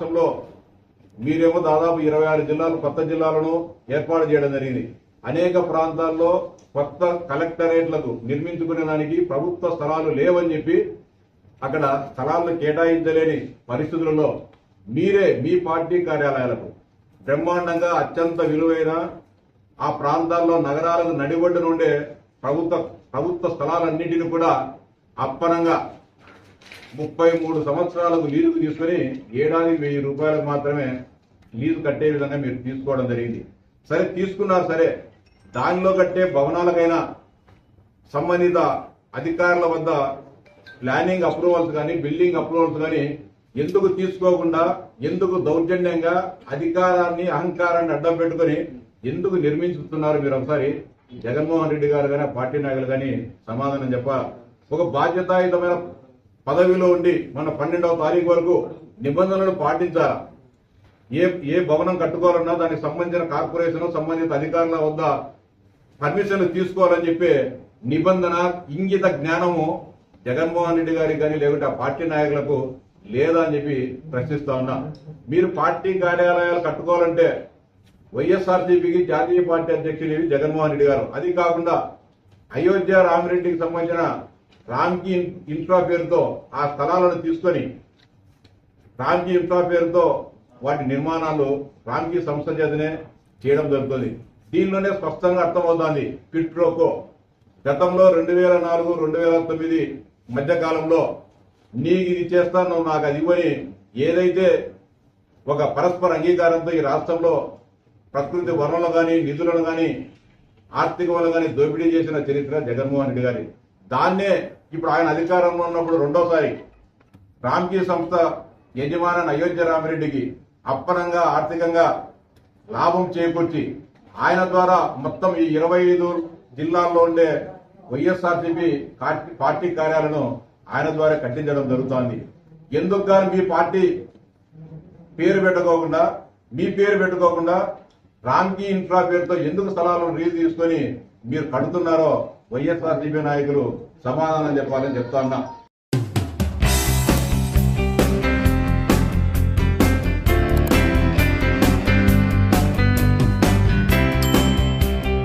రాష్ట్రంలో మీరేమో దాదాపు ఇరవై ఆరు జిల్లాలు కొత్త జిల్లాలను ఏర్పాటు చేయడం జరిగింది. అనేక ప్రాంతాల్లో కొత్త కలెక్టరేట్లకు నిర్మించుకునే దానికి ప్రభుత్వ స్థలాలు లేవని చెప్పి అక్కడ స్థలాలను కేటాయించలేని పరిస్థితులలో మీరే మీ పార్టీ కార్యాలయాలకు బ్రహ్మాండంగా అత్యంత విలువైన ఆ ప్రాంతాల్లో నగరాలకు నడిబొడ్డు నుండే ప్రభుత్వ ప్రభుత్వ స్థలాలన్నింటినీ కూడా అప్పనంగా ముప్పై మూడు సంవత్సరాలకు లీజుకు తీసుకుని ఏడాది వెయ్యి రూపాయలకు మాత్రమే లీజు కట్టే విధంగా మీరు తీసుకోవడం జరిగింది. సరే తీసుకున్నారు సరే దానిలో కట్టే భవనాలకైనా సంబంధిత అధికారుల వద్ద ప్లానింగ్ అప్రూవల్స్ కానీ బిల్డింగ్ అప్రూవల్స్ కానీ ఎందుకు తీసుకోకుండా ఎందుకు దౌర్జన్యంగా అధికారాన్ని అహంకారాన్ని అడ్డం పెట్టుకుని ఎందుకు నిర్మించుతున్నారు మీరు ఒకసారి? జగన్మోహన్ రెడ్డి గారు కానీ పార్టీ నాయకులు కానీ సమాధానం చెప్ప ఒక బాధ్యతాయుతమైన పదవిలో ఉండి మన పన్నెండవ తారీఖు వరకు నిబంధనలు పాటించారా ఏ ఏ భవనం కట్టుకోవాలన్నా దానికి సంబంధించిన కార్పొరేషన్ సంబంధిత అధికారుల వద్ద పర్మిషన్లు తీసుకోవాలని చెప్పి నిబంధన ఇంగిత జ్ఞానము జగన్మోహన్ రెడ్డి గారికి కానీ లేకుంటే ఆ పార్టీ నాయకులకు లేదా అని చెప్పి ప్రశ్నిస్తా ఉన్నా. మీరు పార్టీ కార్యాలయాలు కట్టుకోవాలంటే వైఎస్ఆర్సీపీకి జాతీయ పార్టీ అధ్యక్షులు జగన్మోహన్ రెడ్డి గారు. అది కాకుండా అయోధ్య రామిరెడ్డికి సంబంధించిన రామ్కి ఇన్ఫ్రా పేరుతో ఆ స్థలాలను తీసుకొని రామ్కి ఇన్ఫ్రా పేరుతో వాటి నిర్మాణాలు రామ్కి సంస్థ చేతనే చేయడం జరుగుతుంది. దీనిలోనే స్పష్టంగా అర్థమవుతోంది. పిట్రోకో గతంలో రెండు వేల నాలుగు రెండు వేల తొమ్మిది మధ్యకాలంలో నీకు ఇది చేస్తాను నాకు అది ఇవ్వని ఏదైతే ఒక పరస్పర అంగీకారంతో ఈ రాష్ట్రంలో ప్రకృతి వనరులను కానీ నిధులను కానీ ఆర్థిక వనరులు కానీ దోపిడీ చేసిన చరిత్ర జగన్మోహన్ రెడ్డి గారి. దాన్నే ఇప్పుడు ఆయన అధికారంలో ఉన్నప్పుడు రెండోసారి రామ్కీ సంస్థ యజమాని అయోధ్య రామిరెడ్డికి అప్పనంగా ఆర్థికంగా లాభం చేకూర్చి ఆయన ద్వారా మొత్తం ఈ ఇరవై ఐదు జిల్లాల్లో ఉండే వైఎస్ఆర్సీపీ పార్టీ- కార్యాలను ఆయన ద్వారా కట్టించడం జరుగుతోంది. ఎందుకు గాని మీ పార్టీ పేరు పెట్టుకోకుండా మీ పేరు పెట్టుకోకుండా రామ్కీ ఇన్ఫ్రా పేరుతో ఎందుకు స్థలాలను రీజ్ తీసుకొని మీరు కడుతున్నారో వైఎస్ఆర్సీపీ నాయకులు సమాధానం చెప్పాలని చెప్తా ఉన్నా.